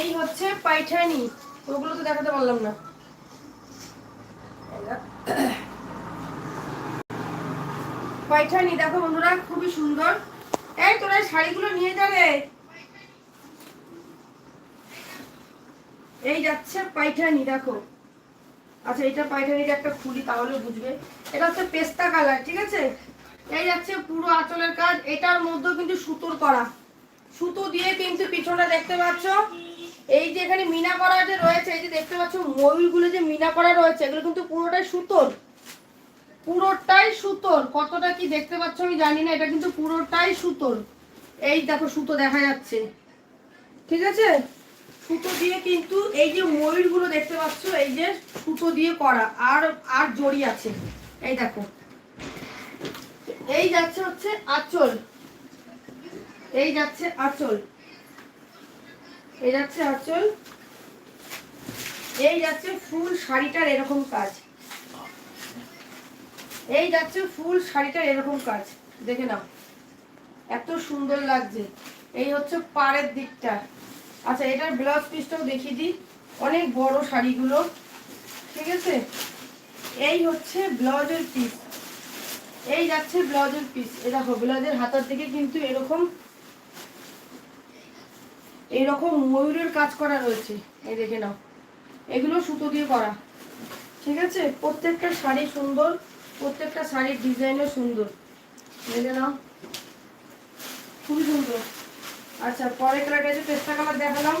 এই হচ্ছে পাইঠানি ওগুলো তো দেখাতে পারলাম না। পাইঠানি দেখো বন্ধুরা, খুবই সুন্দর। এই তোরা শাড়িগুলো নিয়ে যাবে এই যাচ্ছে পাইঠানি দেখো। আচ্ছা এটা পাইঠানির একটা খুলি তাহলে বুঝবে। এটা হচ্ছে পেস্তা কালার, ঠিক আছে? এই যাচ্ছে পুরো আঁচলের কাজ, এটার মধ্যেও কিন্তু সুতোর করা। সুতো দিয়ে কিন্তু পিছনটা দেখতে পাচ্ছ। এই যে এখানে মিনা করা যে রয়েছে, এই যে দেখতে পাচ্ছ ময়ূরগুলো যে মিনা করা রয়েছে, এগুলো কিন্তু পুরোটাই সুতোর। পুরোটাই সুতোর। কতটা কি দেখতে পাচ্ছ আমি জানি না, এটা কিন্তু পুরোটাই সুতোর। এই দেখো সুতো দেখা যাচ্ছে। ঠিক আছে? সুতো দিয়ে কিন্তু এই যে ময়ূরগুলো দেখতে পাচ্ছ, এই যে সুতো দিয়ে করা। আর আর জড়ি আছে। এই দেখো। এই যাচ্ছে হচ্ছে আঁচল। এই যাচ্ছে আঁচল। এই যাচ্ছে আঁচল। এই যাচ্ছে ফুল শাড়িটার এরকম কাজ। এই যাচ্ছে ফুল শাড়িটার এরকম কাজ। দেখে নাও। এত সুন্দর লাগছে। এই হচ্ছে পাড়ের দিকটা। আচ্ছা এটার ব্লাউজ পিসটাও দেখিয়ে দিই। অনেক বড় শাড়িগুলো। ঠিক আছে? এই হচ্ছে ব্লাউজের পিস। এই যাচ্ছে ব্লাউজের পিস। এটা ব্লাউজের হাতার দিকে কিন্তু এরকম এইরকম ময়ূরের কাজ করা রয়েছে। এই দেখে নাও। এগুলো সুতো দিয়ে করা। ঠিক আছে? প্রত্যেকটা শাড়ি সুন্দর, প্রত্যেকটা শাড়ির ডিজাইনও সুন্দর। দেখে নাও। খুবই সুন্দর। আচ্ছা পরে কালারটা যে পেস্তা কালার দেখালাম।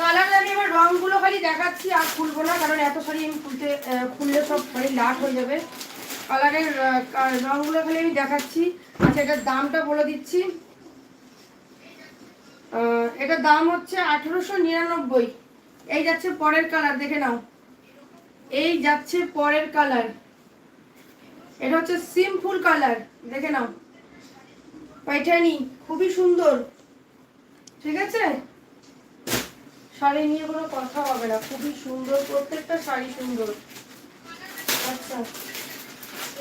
কালার আমি এবার রংগুলো খালি দেখাচ্ছি, আর খুলবো না, কারণ এত শাড়ি আমি খুলতে খুললে সব শাড়ি লাট হয়ে যাবে। কালারের রংগুলো খালি আমি দেখাচ্ছি। আচ্ছা এটার দামটা বলে দিচ্ছি। এটার দাম হচ্ছে আঠেরোশো নিরানব্বই। এই যাচ্ছে পরের কালার, দেখে নাও। এই যাচ্ছে পরের কালার। এটা হচ্ছে সিম্পল কালার, দেখে নাও। পাইঠানি, খুবই সুন্দর। ঠিক আছে? শাড়ি নিয়ে কোনো কথা হবে না, খুবই সুন্দর, প্রত্যেকটা শাড়ি সুন্দর। আচ্ছা।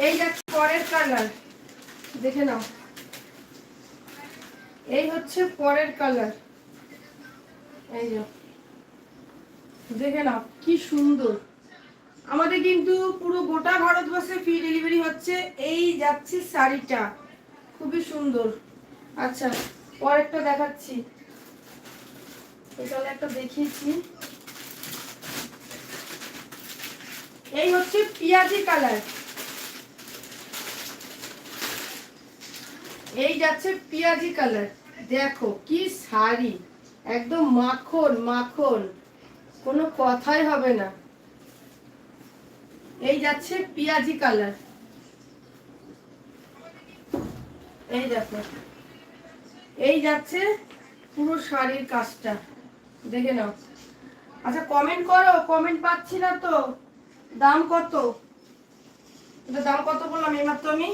এই যাচ্ছে পরের কালার, দেখে নাও। এই হচ্ছে পরের কালার এই যে, দেখে নাও, কি সুন্দর। আমাদের কিন্তু পুরো গোটা ভারতবর্ষে ফ্রি ডেলিভারি হচ্ছে, এই যাচ্ছে শাড়িটা। খুবই সুন্দর। আচ্ছা পরেরটা দেখাচ্ছি। এটা একটা দেখিয়েছি। এই হচ্ছে পিয়াজি কালার এই যাচ্ছে পিয়াজি কালার দেখো কি শাড়ি। একদম মাখন মাখন। কোনো কথাই হবে না। এই যাচ্ছে পিয়াজি কালার। এই দেখো। এই যাচ্ছে পুরো শাড়ির কাজটা। দেখে নাও। আচ্ছা কমেন্ট করো। কমেন্ট পাচ্ছি না তো। দাম কত? দাম কত বললাম? এইমাত্র আমি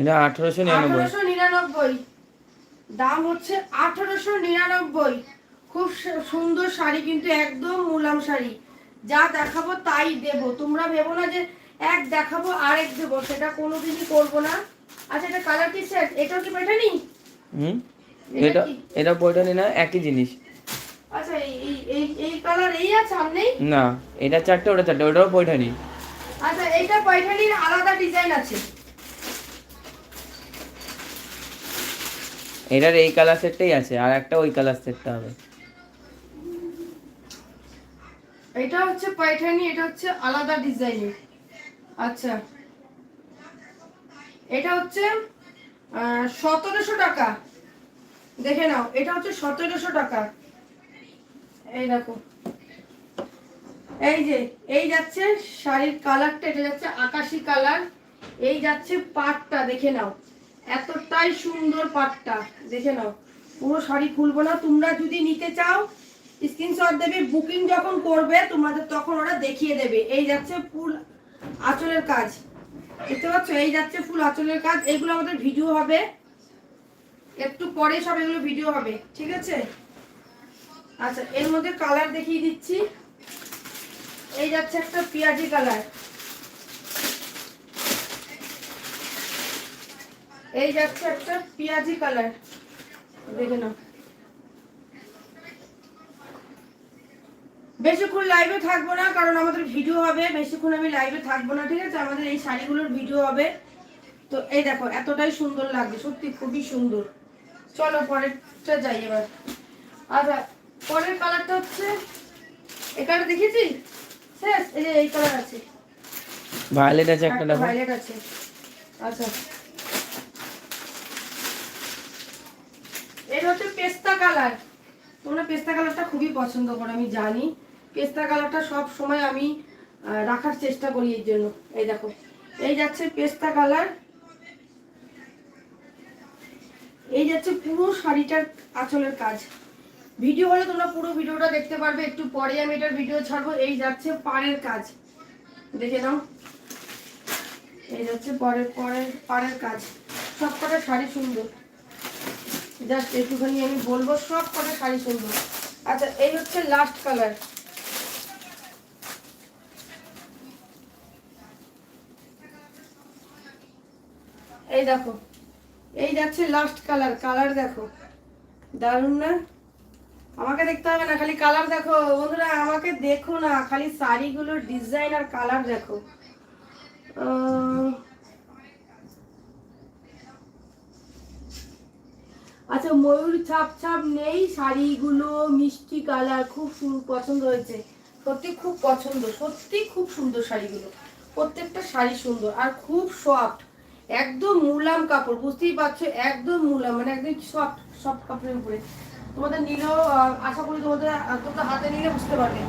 এটা আঠারোশো নিরানব্বই। নিরানব্বই। দাম হচ্ছে আঠারোশো নিরানব্বই। খুব সুন্দর শাড়ি কিন্তু একদম মুলাম শাড়ি। যা দেখাবো তাই দেব। তোমরা ভেবো না যে এক দেখাবো আর এক দেবো। সেটা কোনোদিনই করব না। আচ্ছা এটা কালার কি সেট এটাও কি পেটানি হুম? এটা এটা পয়টানি না একই জিনিস। আচ্ছা এই এই এই কালার এই আছে আর নেই না এটা চারটে ওটা চারটে ওটাও পয়টানি। আচ্ছা এইটা পয়ঠানির আলাদা ডিজাইন আছে। এটার এই কালার সেটটাই আছে, আর একটা ওই কালার সেটটা হবে। এটা হচ্ছে পয়ঠানি এটা হচ্ছে আলাদা ডিজাইনের আচ্ছা। এটা হচ্ছে সতেরোশো টাকা। দেখে নাও, এটা হচ্ছে সতেরোশো টাকা। এই দেখো। এই যে, এই যাচ্ছে শাড়ির কালারটা এটা যাচ্ছে আকাশি কালার এই যাচ্ছে পাটটা, দেখে নাও। এতটাই সুন্দর পাটটা। দেখে নাও। পুরো শাড়ি খুলবো না। তোমরা যদি নিতে চাও স্ক্রিনশট দেবে। বুকিং যখন করবে, তোমাদের তখন ওরা দেখিয়ে দেবে। এই যাচ্ছে ফুল আঁচলের কাজ। দেখতে পাচ্ছ? এই যাচ্ছে ফুল আঁচলের কাজ। এগুলো আমাদের ভিডিও হবে। একটু পরে সব এগুলো ভিডিও হবে। ঠিক আছে? আচ্ছা এর মধ্যে কালার দেখিয়ে দিচ্ছি। এই যাচ্ছে একটা পেঁয়াজি কালার এই যাচ্ছে একটা পেঁয়াজি কালার দেখে নাও। বেশিক্ষণ লাইভে থাকব না কারণ আমাদের ভিডিও হবে। বেশিক্ষণ আমি লাইভে থাকব না ঠিক আছে? আমাদের এই শাড়িগুলোর ভিডিও হবে। তো এই দেখো এতটাই সুন্দর লাগছে সত্যি খুবই সুন্দর। চলো পরেরটা যাই এবার। আচ্ছা পরের কালারটা হচ্ছে এই কালার দেখেছি শেষ এই যে এই কালার আছে। ভায়োলেট আছে একটা আছে। আচ্ছা। এর হচ্ছে পেস্তা কালার। তোমরা পেস্তা কালারটা খুবই পছন্দ করো, আমি জানি। পেস্তা কালারটা সব সময় আমি রাখার চেষ্টা করি এর জন্য। এই দেখো, এই যাচ্ছে পেস্তা কালার। এই যাচ্ছে পুরো শাড়িটার আঁচলের কাজ। ভিডিও হলে তোমরা পুরো ভিডিওটা দেখতে পারবে, একটু পরে আমি এটার ভিডিও ছাড়বো। এই যাচ্ছে পাড়ের কাজ। দেখে নাও। এই যাচ্ছে পরের পরের, পাড়ের কাজ। সব কটা শাড়ি সুন্দর। জাস্ট একটুখানি আমি বলব, সব কটা শাড়ি সুন্দর। আচ্ছা এই হচ্ছে লাস্ট কালার এই দেখো, এই যাচ্ছে লাস্ট কালার কালার দেখো। দারুণ না? আমাকে দেখতে হবে না, খালি কালার দেখো। বন্ধুরা, আমাকে দেখো না, খালি শাড়িগুলোর ডিজাইন আর কালার দেখো আহ, আচ্ছা ময়ূর ছাপ ছাপ নেই, শাড়িগুলো, মিষ্টি কালার খুব পছন্দ হয়েছে। সত্যি খুব পছন্দ, সত্যি খুব সুন্দর শাড়িগুলো। প্রত্যেকটা শাড়ি সুন্দর আর খুব সফট একদম মুলাম কাপড়, বুঝতেই পারছ? একদম মুলাম মানে একদম সফট সফট কাপড়ের উপরে। তোমাদের নিলেও আশা করি তোমাদের তোমরা হাতে নিলে বুঝতে পারবে।